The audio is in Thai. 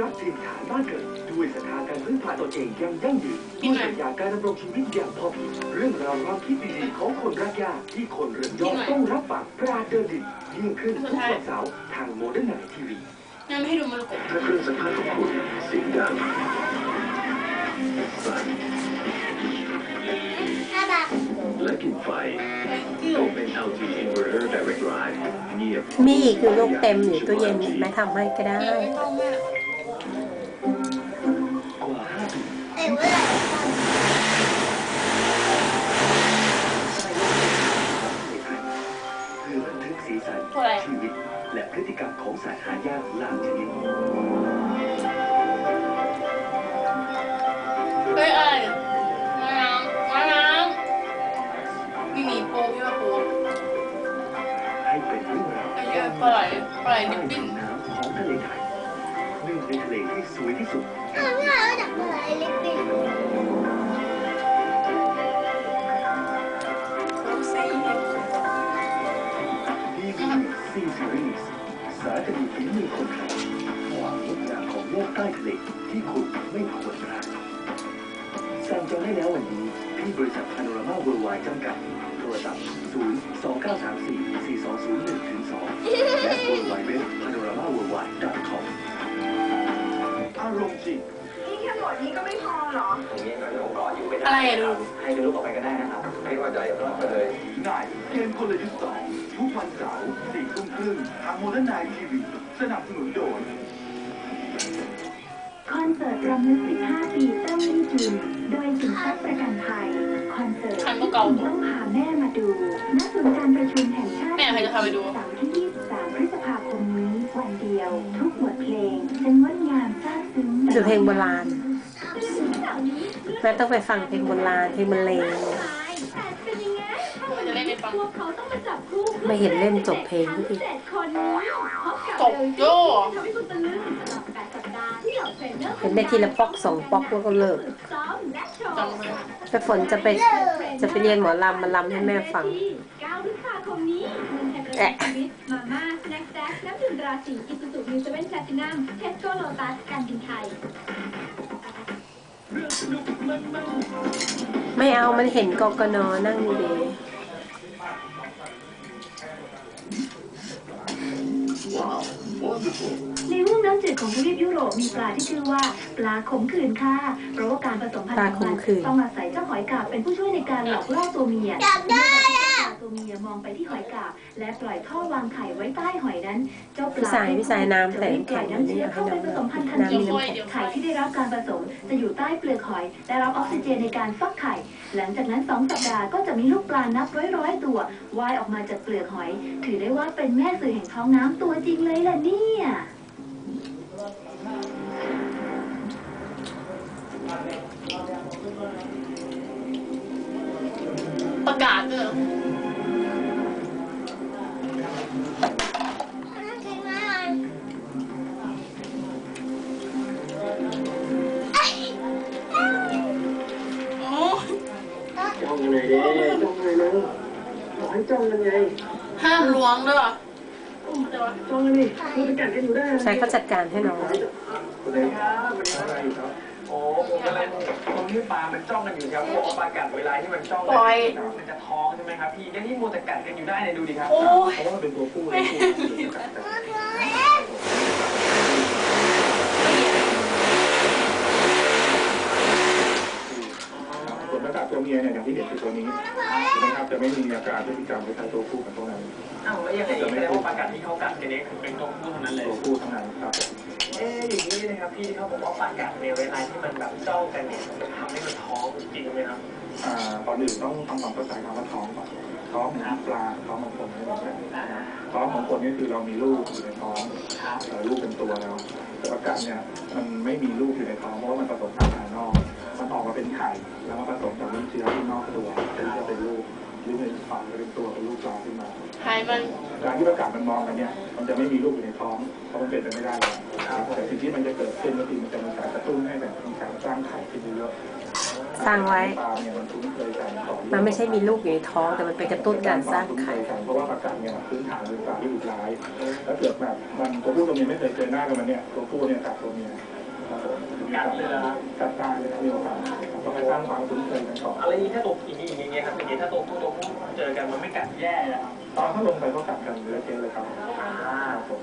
รักถิ่นฐานบ้านเกิดด้วยศรัทธาการพึ่งพาตนเองอยังยั่งยืนด้วยปรัชญาการดำรงชีวิตอย่างพอเพียงเรื่องราวความคิดดีๆของคนรักยาที่คนเรือนยอมต้องรับฟังปราดเดินดินยิ่งขึ้นทุกวันเสาร์ทางโมเดิร์นไนทีวียังไม่ให้ดูมรกตถ้าเครื่องสัมผัสของคุณเสียงดังสั่นและกินไฟต้องเป็น LG Inverter Direct Drive เงียบมีอีกคือลูกเต็มอยู่ตู้เย็นแม่ทำให้ก็ได้ คือบันทึกสีสันชีวิต และพฤติกรรมของสัตว์หายากหลายชนิดเฮ้ยอะไรมาน้ำมาน้ำมีหมีโปพี่ว่าโปให้เป็นเรื่องราวไอ้เหี้ยปล่อยปล่อยดิบดิ้นน้ำของทะเลไทย ในทะเลที่สวยที่สุดอ้าวไมเอาจากอะไรเล็กดิรถซี่ดีวีซีซีรีส์สารคดีฝีมือคนไทยความงดงามของโลกใต้ทะเลที่คุณไม่ควรพลาดสั่งจองได้แล้ววันนี้ที่บริษัทพาโนรามาเวิร์ไวจำกัด โทรศัพท์ 0 2 9 3 4 4 2 0 1ถึง2 อยู่ไม่ได้อะไรอะดูให้ดูลูกออกไปก็ได้นะครับไม่เข้าใจก็ไปเลยในเกมกลยุทธ์สองทุกวันเสาร์สี่ทุ่มครึ่งทางโมเดิร์นไนทีวีสนับสนุนโดยคอนเสิร์ตรำลึก15ปีเต้มลี่จินโดยสินทรัพย์ประกันภัยคอนเสิร์ตคันก็เก่าต้องพาแม่มาดูณศูนย์การประชุมแห่งชาติแม่ใครจะพาไปดูเสาร์ที่ 23 พฤษภาคมนี้วันเดียว ทุกบทเพลงจะงดงามซาบซึ้งดูเพลงโบราณ แม่ต้องไปฟังเพลงโบราณเพลงบรรเลงเป็นยังไงจะเล่นให้ฟังพวกเขาต้องมาจับคู่ไม่เห็นเล่นจบเพลงสักทีเจ็ดคนนี้พบโจ้ทำให้คุณตะลึงตลอดแปดสัปดาห์ที่เห็นได้ทีละป๊อกสองป๊อกแล้วก็เลิกและโชว์จำไม่ได้แต่ฝนจะไปจะไปเรียนหมอลำมาลำให้แม่ฟัง9พฤษภาคมนี้เมือะมาม่าสแน็คแซกน้ำดื่มราศีอิสุสุมิวเซเว่นแพลตินัมเทสโก้โลตัสการบินไทย ไม่เอามันเห็นกกนนั่งดีในห้วงน้ำจืดของทวีปยุโรปมีปลาที่ชื่อว่าปลาขมขื่นค่ะ เพราะว่าการผสมพันธุ์ของมันต้องอาศัยเจ้าหอยกาบเป็นผู้ช่วยในการหลอกล่อตัวเมียจับได้อะ ตัวเมียมองไปที่หอยกาบ และปล่อยท่อวางไข่ไว้ใต้หอยนั้น เจ้าปพี่ลาสายพี่สายน้ำใส่จะน้ำปล่แข็องยอันน้ำนี้เชื้อเอาให้เข้าน้ไปองผสมพันธุ์ทันน้ำทีมีน้ำแข็งไข่ที่ได้รับการผสมจะอยู่ใต้เปลือกหอยได้รับออกซิเจนในการฟักไข่ หลังจากนั้นสองสัปดาห์ก็จะมีลูกปลานับร้อยร้อยๆตัวว่ายออกมาจากเปลือกหอย ถือได้ว่าเป็นแม่สื่อแห่งท้องน้ำตัวจริงเลยล่ะเนี่ยประกาศด้วย จ้องกันไงห้ามล้วงด้วยเหรอจ้องกันนี่คุณจะกัดกันอยู่ได้ใช้เขาจัดการให้น้องสวัสดีครับสวัสดีครับโอ้ผมกำลังตรงที่ปลามันจ้องกันอยู่ครับพวกปลากัดเวลาที่มันจ้องปล่อยมันจะท้องใช่ไหมครับพี่แล้วนี่มัวแต่กัดกันอยู่ได้เนี่ยดูดิครับโอ้ยเพราะว่าเป็นตัวผู้ตัวผู้ส่วนระดับตัวเมี ยเนี่ยอย่างที่เห็นคือตัวนี้นะครับจะไม่มีอาการพฤติกรรมคล้ายๆตัวผู้กับตัวนั้นอ้าวแล้วยังไงแสดงว่าปลากัดที่เขากัดกันเนี่ยคือเป็นตัวผู้เท่านั้นเลย ตัวผู้ทั้งนั้นครับเอ๊ะอย่างนี้นะครับพี่ที่เขาบอกว่าปลากัดเนี่ยเวลาที่มันแบบจ้องกันเนี่ยมันจะทำให้มันท้องจริงไหมครับอ่าตอนอื่นต้องทำความเข้าใจคำว่าท้องก่อนท้องของปลาท้องของคนไม่เหมือนกันอ่าท้องของคนนี่คือเรามีลูกอยู่ในท้องครับเอ่อลูกเป็นตัวแล้วแต่ประกันเนี่ยมันไม่มีลูกอยู่ใน หายมันการที่ประกาศมันมองกันเนี่ย มันจะไม่มีลูกอยู่ในท้องเพราะมันเป็นไปไม่ได้แล้วแต่สิ่งที่มันจะเกิดขึ้นก็คือมันจะมีการกระตุ้นให้แบบมีการสร้างไข่ขึ้นเยอะๆสร้างไว้ปลาเนี่ยมันคุ้นเคยกันต่อมันไม่ใช่มีลูกอยู่ในท้อง แต่มันเป็นกระตุ้นการสร้างไข่เพราะว่าประกัดเนี่ยพื้นฐานเป็นสัตว์ที่ดุร้ายถ้าเกิดแบบมันตัวผู้ตัวเมียไม่เคยเจอหน้ากันมันเนี่ยตัวผู้เนี่ยกัดตัวเมีย ครับผมกัดเลยนะครับกัดตายเลยครับมีโอกาสต้องไปสร้างความคุ้นเคยกันก่อนอะไรนี้ถ้าตัวอย่างนี้อย่างนี้ครับอย่างนี้ถ้าตัวผู้ตัวผู้เจอกันมันไม่กัดแย่นะครับตอนถ้าลงไปก็กัดกันเละเทะเลยครับอ่าครับผม